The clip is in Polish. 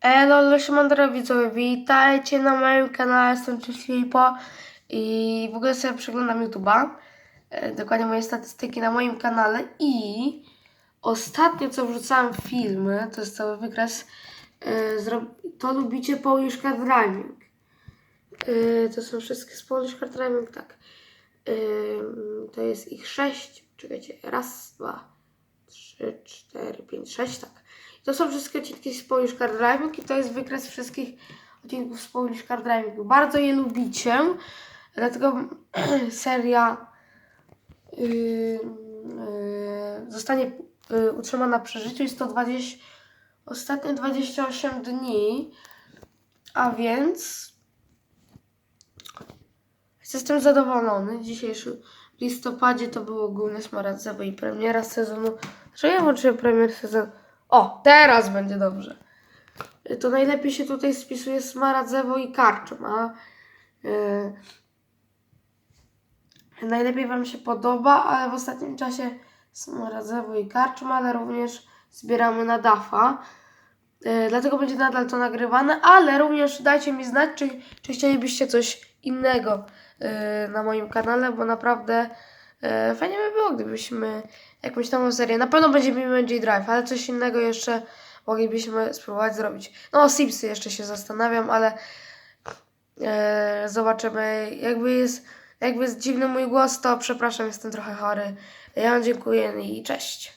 Elo, Szymandra widzowie, witajcie na moim kanale, jestem Cześlipo i w ogóle sobie przeglądam YouTube'a, e, dokładnie moje statystyki na moim kanale i ostatnio co wrzucałem filmy, to jest cały wykres, e, to lubicie Polish Card Rhyming. E, To są wszystkie z Polish Card Rhyming, tak. To jest ich sześć, czekajcie, raz, dwa, trzy, cztery, pięć, sześć, tak. To są wszystkie odcinki z Polish Driving i to jest wykres wszystkich odcinków z Polish Driving. Bardzo je lubicie, dlatego seria yy, yy, zostanie yy, utrzymana przy życiu. Jest to 20, ostatnie 28 dni, a więc jestem zadowolony. Dzisiejszy w listopadzie to było główne smaradzewo i premiera sezonu. Że ja włączyłem premier sezon. O, teraz będzie dobrze. To najlepiej się tutaj spisuje smaradzewo i karczom, a yy, najlepiej Wam się podoba, ale w ostatnim czasie smaradzewo i karczom, ale również zbieramy na DAFA. Yy, dlatego będzie nadal to nagrywane, ale również dajcie mi znać, czy, czy chcielibyście coś innego yy, na moim kanale, bo naprawdę fajnie by było, gdybyśmy jakąś nową serię. Na pewno będzie BMG Drive, ale coś innego jeszcze moglibyśmy spróbować zrobić. No, Simsy jeszcze się zastanawiam, ale e, zobaczymy. Jakby jest, jakby jest dziwny mój głos, to przepraszam, jestem trochę chory. Ja wam dziękuję i cześć.